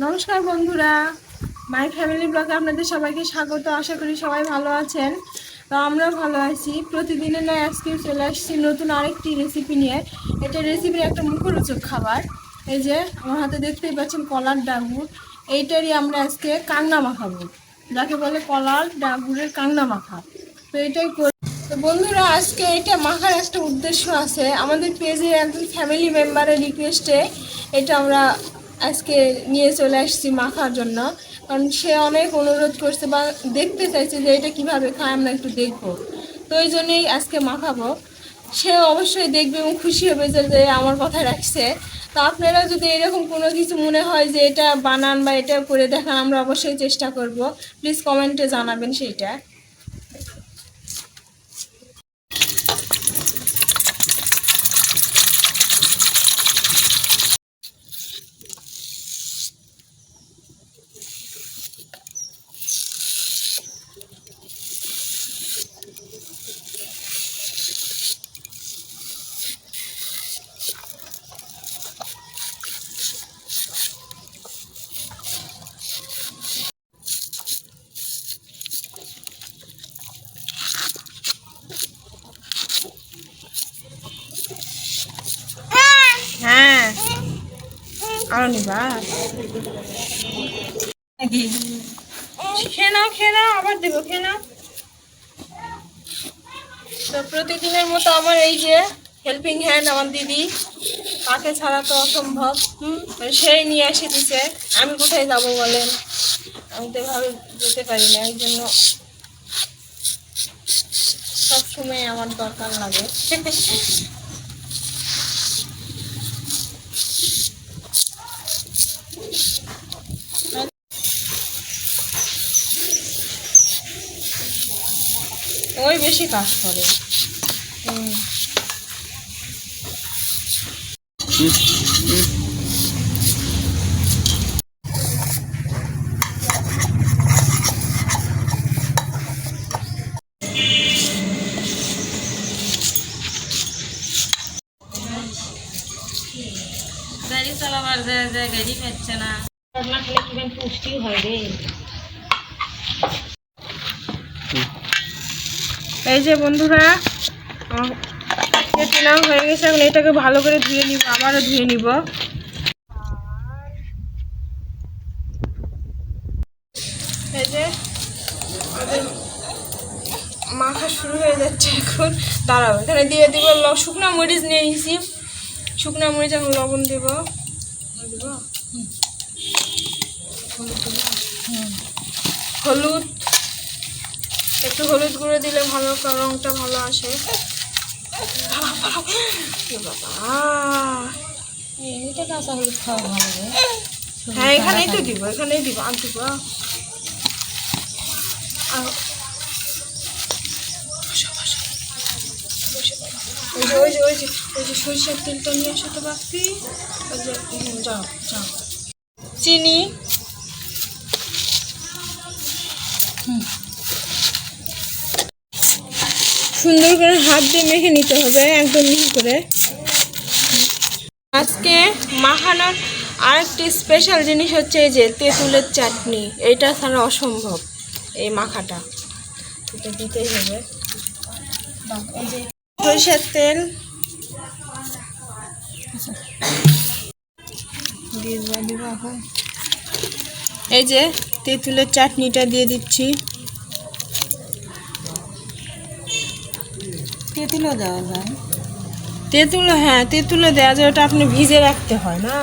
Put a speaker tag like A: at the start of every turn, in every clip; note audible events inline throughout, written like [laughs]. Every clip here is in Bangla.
A: নমস্কার বন্ধুরা মাই ফ্যামিলি ব্লগে আপনাদের সবাইকে স্বাগত। আশা করি সবাই ভালো আছেন। তো আমরা ভালো আছি। প্রতিদিনের নয় আজকে চলে আসছি নতুন আরেকটি রেসিপি নিয়ে। এটা রেসিপির একটা মুখরোচক খাবার। এই যে, আমার হাতে দেখতেই পাচ্ছেন কলার ডাগুর এইটারই আমরা আজকে কাংনা মাখাবো। যাকে বলে কলার ডাগুরের কাংনা মাখা। তো এটাই তো বন্ধুরা, আজকে এটা মাখার একটা উদ্দেশ্য আছে। আমাদের পেজে একজন ফ্যামিলি মেম্বারের রিকোয়েস্টে এটা আমরা আজকে নিয়ে চলে আসছি মাখার জন্য। কারণ সে অনেক অনুরোধ করছে বা দেখতে চাইছে যে এটা কীভাবে খায়, আমরা একটু দেখব। তো ওই জন্যই আজকে মাখাবো। সে অবশ্যই দেখবে এবং খুশি হবে যে আমার কথা রাখছে। তো আপনারা যদি এরকম কোনো কিছু মনে হয় যে এটা বানান বা এটা করে দেখান, আমরা অবশ্যই চেষ্টা করব। প্লিজ কমেন্টে জানাবেন সেইটা হ্যাঁ আরও নিবা। খেয়ে নাও খেয়ে নাও আবার দেবো খেয়ে তো প্রতিদিনের মতো আমার এই যে হেল্পিং হ্যান্ড আমার দিদি, তাকে ছাড়া তো অসম্ভব। হুম? সেই নিয়ে এসে দিছে। আমি কোথায় যাব বলেন? আমি তো এভাবে যেতে পারি না, এই জন্য সবসময় আমার দরকার লাগে। [laughs] ওই বেশি কাজ করে। হুম
B: গাড়ি গাড়ি পাচ্ছে না।
A: রান্না খেলে কীরকম পুষ্টি হয় রে। এই যে বন্ধুরা কেটে হয়ে গেছে এখন এটাকে ভালো করে ধুয়ে নিব আবারও ধুয়ে নিব। এই যে মাখা শুরু হয়ে যাচ্ছে এখন। দাঁড়াবো এখানে দিয়ে দিব ল- শুকনো মরিচ নিয়ে নিয়েছি শুকনো মরিচ এখন লবণ দিব। হলুদ। একটু হলুদ গুঁড়ো দিলে ভালো রংটা ভালো আসে। বাবা।
B: কাঁচা হলুদ খাওয়া ভালো
A: হ্যাঁ এখানেই তো দিব এখানেই দিব আর দিব। তেলটা নিয়ে যাও যাও। চিনি। সুন্দর করে হাত দিয়ে মেখে নিতে হবে, একদম মিহি করে। আজকে মাখানোর আরেকটি স্পেশাল জিনিস হচ্ছে এই যে তেঁতুলের চাটনি, এইটা ছাড়া অসম্ভব, এই মাখাটা। এটা দিতেই হবে। এই যে সরিষার তেল। এই যে তেঁতুলের চাটনিটা দিয়ে দিচ্ছি।
B: তেঁতুলও দেওয়া যায়।
A: তেঁতুল হ্যাঁ তেঁতুলে দেওয়া যায় ওটা আপনি ভিজে রাখতে হয় না?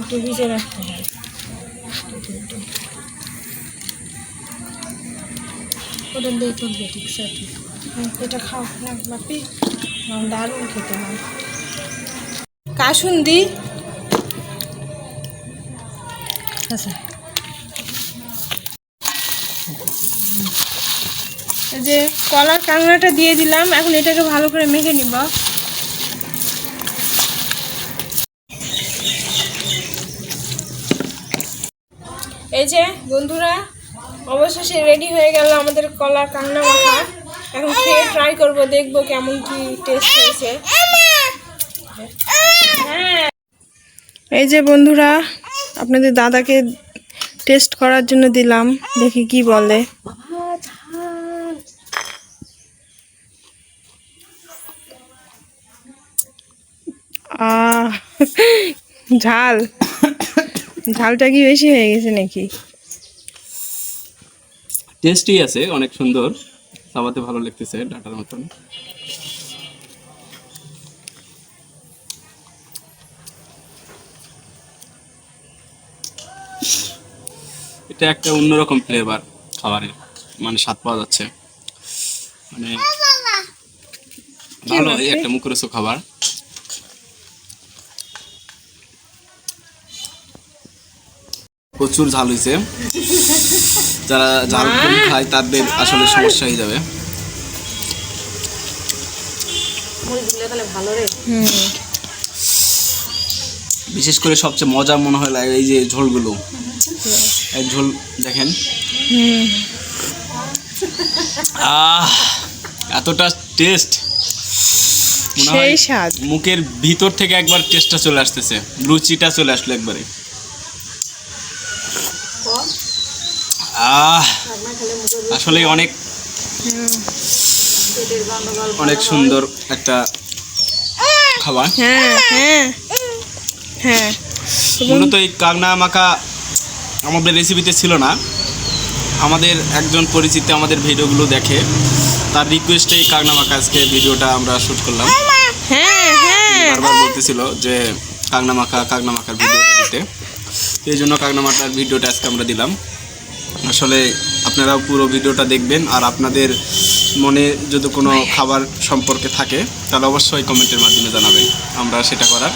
A: একটু ভিজে রাখতে হয়। ওটা দিয়ে তুলবে ঠিক সাথে এটা খাও না বাপি। আমার দারুণ খেতে হয়। কাসুন্দি।
B: আচ্ছা।
A: যে কলার কাঁকড়াটা দিয়ে দিলাম, এখন এটাকে ভালো করে মেখে নিব। এই যে বন্ধুরা, অবশেষে রেডি হয়ে গেল আমাদের কলার কান্না মাখা। এখন খেয়ে ট্রাই করব দেখব কেমন কি টেস্ট হয়েছে। হ্যাঁ। এই যে বন্ধুরা আপনাদের দাদাকে টেস্ট করার জন্য দিলাম দেখি কি বলে। আহ, ঝাল। ঝালটা কি বেশি হয়ে গেছে নাকি?
C: টেস্টি আছে অনেক সুন্দর। চাবাতে ভালো লাগতেছে ডাটার মতন। এটা একটা অন্যরকম ফ্লেভার খাবারের মানে স্বাদ পাওয়া যাচ্ছে। মানে ভালো একটা মুখরোচক খাবার। প্রচুর ঝাল হয়েছে। [laughs] যারা ঝাল কম খায় তাদের আসলে সমস্যা হয়ে যাবে। বিশেষ করে সবচেয়ে মজা মনে হয় লাগে এই যে ঝোলগুলো। এই ঝোল দেখেন। আহ এতটা টেস্ট মনে হয় মুখের ভিতর থেকে একবার টেস্টটা চলে আসতেছে। লুচিটা চলে আসলো একবারে। আহ আসলে অনেক অনেক সুন্দর একটা খাবার।
A: হ্যাঁ হ্যাঁ হ্যাঁ।
C: মূলত এই কাগনা মাখা আমাদের রেসিপিতে ছিল না। আমাদের একজন পরিচিত আমাদের ভিডিওগুলো দেখে তার রিকোয়েস্টে এই কাগনা মাখা আজকে ভিডিওটা আমরা শ্যুট করলাম।
A: হ্যাঁ হ্যাঁ।
C: বারবার বলতেছিল যে কাগনা মাখা কাগনা মাখার ভিডিওটা দিতে এই জন্য কাগনা মাখার ভিডিওটা আজকে আমরা দিলাম। আসলে আপনারা পুরো ভিডিওটা দেখবেন আর আপনাদের মনে যদি কোনো খাবার সম্পর্কে থাকে তাহলে অবশ্যই কমেন্টের মাধ্যমে জানাবেন। আমরা সেটা করার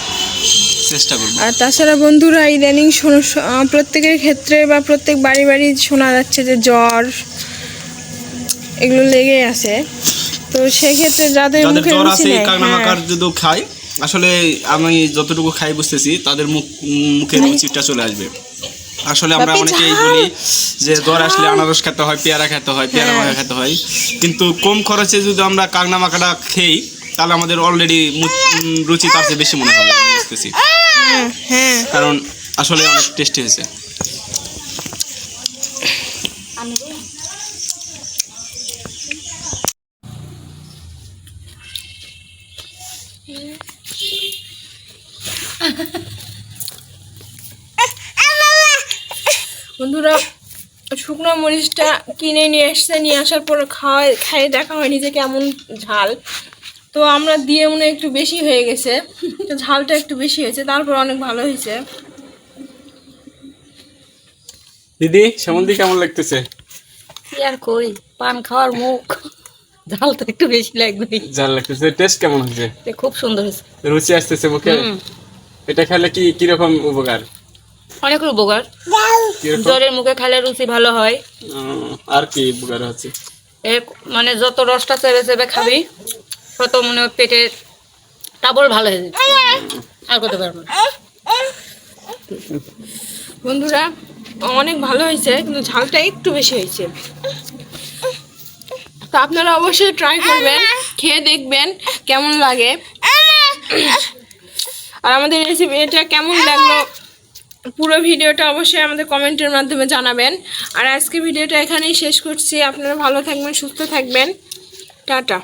C: চেষ্টা করব।
A: আর তাছাড়া বন্ধুরা ইদানিং শোনো- প্রত্যেকের ক্ষেত্রে বা প্রত্যেক বাড়ি বাড়ি শোনা যাচ্ছে যে জ্বর এগুলো লেগে আছে। তো সেক্ষেত্রে যাদের মুখে
C: জ্বর আছে
A: হ্যাঁ,
C: যদি খায় আসলে আমি যতটুকু খাই বুঝতেছি তাদের মুখ মুখে রুচিটা চলে আসবে। আসলে আমরা অনেকেই বলি যে জ্বর আসলে আনারস খেতে হয় পেয়ারা খেতে হয় পেয়ারা
A: হ্যাঁ।
C: মাখা খেতে হয়। কিন্তু কম খরচে যদি আমরা কাকনা মাখাটা খেই তাহলে আমাদের অলরেডি রুচি তার চেয়ে বেশি মনে হবে বুঝতেছি।
A: হ্যাঁ। হ্যাঁ
C: কারণ আসলে অনেক টেস্টি হয়েছে।
A: বন্ধুরা শুকনো মরিচটা কিনে নিয়ে এসছে নিয়ে আসার পর খাওয়া খাইয়ে দেখা হয়নি যে কেমন ঝাল। তো আমরা দিয়ে মনে হয় একটু বেশি হয়ে গেছে। তো ঝালটা একটু বেশি হয়েছে তারপর অনেক ভালো হয়েছে।
C: দিদি শ্যামলদি কেমন লাগতেছে?
B: কি আর কই পান খাওয়ার মুখ। ঝাল তো একটু বেশি লাগবে।
C: ঝাল লাগতেছে টেস্ট কেমন হয়েছে?
B: খুব সুন্দর হয়েছে।
C: রুচি আসতেছে মুখে? এটা খেলে কি কীরকম উপকার?
B: অনেক উপকার। জ্বরের মুখে খেলে রুচি ভালো হয়।
C: আর কি উপকার হচ্ছে?
B: এ মানে যত রসটা চেপে চেপে খাবি তত মনে হয় পেটে টাবল ভালো হয়ে যাবে। আর করতে পারব
A: বন্ধুরা অনেক ভালো হয়েছে কিন্তু ঝালটা একটু বেশি হয়েছে। তো আপনারা অবশ্যই ট্রাই করবেন খেয়ে দেখবেন কেমন লাগে। আর আমাদের রেসিপি এটা কেমন লাগল? পুরো ভিডিওটা অবশ্যই আমাদের কমেন্টের মাধ্যমে জানাবেন। আর আজকে ভিডিওটা এখানেই শেষ করছি। আপনারা ভালো থাকবেন, সুস্থ থাকবেন। টাটা।